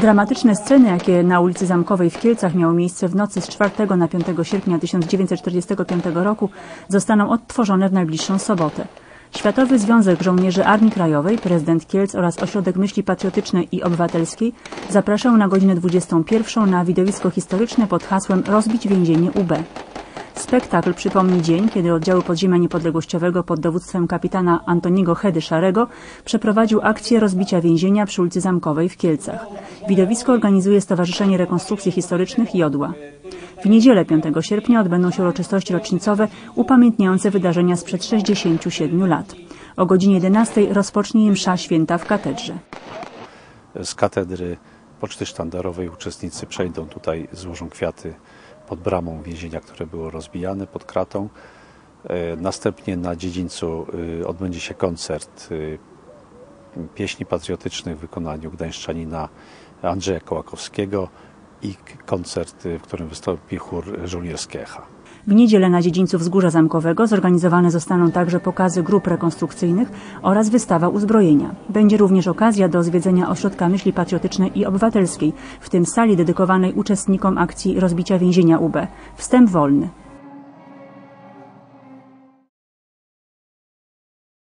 Dramatyczne sceny, jakie na ulicy Zamkowej w Kielcach miały miejsce w nocy z 4 na 5 sierpnia 1945 roku, zostaną odtworzone w najbliższą sobotę. Światowy Związek Żołnierzy Armii Krajowej, prezydent Kielc oraz Ośrodek Myśli Patriotycznej i Obywatelskiej zapraszał na godzinę 21 na widowisko historyczne pod hasłem Rozbić więzienie UB. Spektakl przypomni dzień, kiedy oddziały podziemia niepodległościowego pod dowództwem kapitana Antoniego Hedy Szarego przeprowadził akcję rozbicia więzienia przy ulicy Zamkowej w Kielcach. Widowisko organizuje Stowarzyszenie Rekonstrukcji Historycznych Jodła. W niedzielę 5 sierpnia odbędą się uroczystości rocznicowe upamiętniające wydarzenia sprzed 67 lat. O godzinie 11 rozpocznie msza święta w katedrze. z katedry Poczty Sztandarowej uczestnicy przejdą tutaj, złożą kwiaty pod bramą więzienia, które było rozbijane pod kratą. E, Następnie na dziedzińcu e, odbędzie się koncert e, pieśni patriotycznych w wykonaniu gdańszczanina Andrzeja Kołakowskiego i koncert, e, w którym wystąpi chór żołnierski Echa. W niedzielę na dziedzińcu Wzgórza Zamkowego zorganizowane zostaną także pokazy grup rekonstrukcyjnych oraz wystawa uzbrojenia. Będzie również okazja do zwiedzenia Ośrodka Myśli Patriotycznej i Obywatelskiej, w tym sali dedykowanej uczestnikom akcji rozbicia więzienia UB. Wstęp wolny.